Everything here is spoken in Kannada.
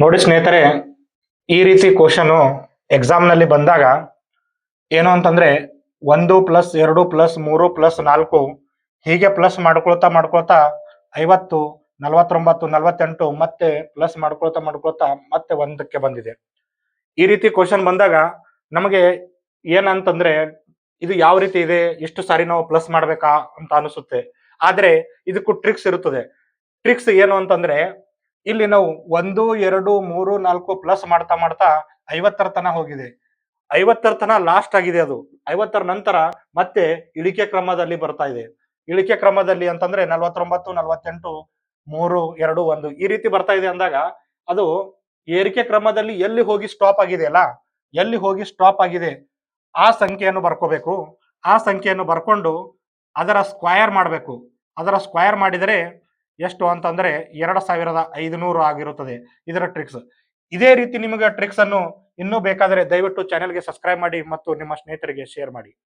ನೋಡಿ ಸ್ನೇಹಿತರೆ, ಈ ರೀತಿ ಕ್ವಶನು ಎಕ್ಸಾಮ್ನಲ್ಲಿ ಬಂದಾಗ ಏನು ಅಂತಂದ್ರೆ ಒಂದು ಪ್ಲಸ್ ಎರಡು ಪ್ಲಸ್ ಮೂರು ಪ್ಲಸ್ ನಾಲ್ಕು ಹೀಗೆ ಪ್ಲಸ್ ಮಾಡ್ಕೊಳ್ತಾ ಮಾಡ್ಕೊಳ್ತಾ ಐವತ್ತು, ನಲವತ್ತೊಂಬತ್ತು, ನಲವತ್ತೆಂಟು ಮತ್ತೆ ಪ್ಲಸ್ ಮಾಡ್ಕೊಳ್ತಾ ಮಾಡ್ಕೊಳ್ತಾ ಮತ್ತೆ ಒಂದಕ್ಕೆ ಬಂದಿದೆ. ಈ ರೀತಿ ಕ್ವಶನ್ ಬಂದಾಗ ನಮಗೆ ಏನಂತಂದ್ರೆ ಇದು ಯಾವ ರೀತಿ ಇದೆ, ಎಷ್ಟು ಸಾರಿ ನಾವು ಪ್ಲಸ್ ಮಾಡ್ಬೇಕಾ ಅಂತ ಅನಿಸುತ್ತೆ. ಆದ್ರೆ ಇದಕ್ಕೂ ಟ್ರಿಕ್ಸ್ ಇರುತ್ತದೆ. ಟ್ರಿಕ್ಸ್ ಏನು ಅಂತಂದ್ರೆ ಇಲ್ಲಿ ನಾವು ಒಂದು, ಎರಡು, ಮೂರು, ನಾಲ್ಕು ಪ್ಲಸ್ ಮಾಡ್ತಾ ಮಾಡ್ತಾ ಐವತ್ತರ ತನ ಹೋಗಿದೆ. ಐವತ್ತರ ತನ ಲಾಸ್ಟ್ ಆಗಿದೆ ಅದು. ಐವತ್ತರ ನಂತರ ಮತ್ತೆ ಇಳಿಕೆ ಕ್ರಮದಲ್ಲಿ ಬರ್ತಾ ಇದೆ. ಇಳಿಕೆ ಕ್ರಮದಲ್ಲಿ ಅಂತಂದ್ರೆ ನಲವತ್ತೊಂಬತ್ತು, ನಲವತ್ತೆಂಟು, ಮೂರು, ಎರಡು, ಒಂದು ಈ ರೀತಿ ಬರ್ತಾ ಇದೆ ಅಂದಾಗ ಅದು ಏರಿಕೆ ಕ್ರಮದಲ್ಲಿ ಎಲ್ಲಿ ಹೋಗಿ ಸ್ಟಾಪ್ ಆಗಿದೆ ಅಲ್ಲ? ಎಲ್ಲಿ ಹೋಗಿ ಸ್ಟಾಪ್ ಆಗಿದೆ? ಆ ಸಂಖ್ಯೆಯನ್ನು ಬರ್ಕೋಬೇಕು. ಆ ಸಂಖ್ಯೆಯನ್ನು ಬರ್ಕೊಂಡು ಅದರ ಸ್ಕ್ವಯರ್ ಮಾಡಬೇಕು. ಅದರ ಸ್ಕ್ವಯರ್ ಮಾಡಿದರೆ ಎಷ್ಟು ಅಂತಂದ್ರೆ ಎರಡು ಸಾವಿರದ ಐದುನೂರು ಆಗಿರುತ್ತದೆ. ಇದರ ಟ್ರಿಕ್ಸ್ ಇದೇ ರೀತಿ ನಿಮಗೆ ಟ್ರಿಕ್ಸ್ ಅನ್ನು ಇನ್ನೂ ಬೇಕಾದರೆ ದಯವಿಟ್ಟು ಚಾನೆಲ್ಗೆ ಸಬ್ಸ್ಕ್ರೈಬ್ ಮಾಡಿ ಮತ್ತು ನಿಮ್ಮ ಸ್ನೇಹಿತರಿಗೆ ಶೇರ್ ಮಾಡಿ.